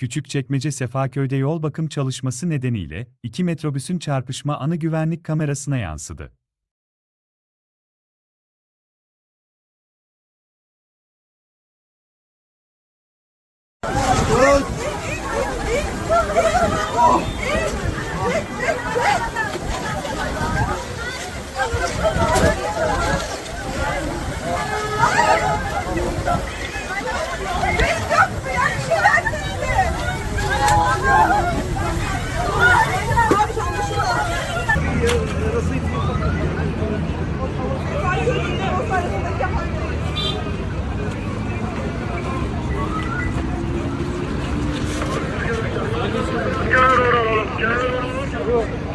Küçükçekmece Sefaköy'de yol bakım çalışması nedeniyle iki metrobüsün çarpışma anı güvenlik kamerasına yansıdı. Good.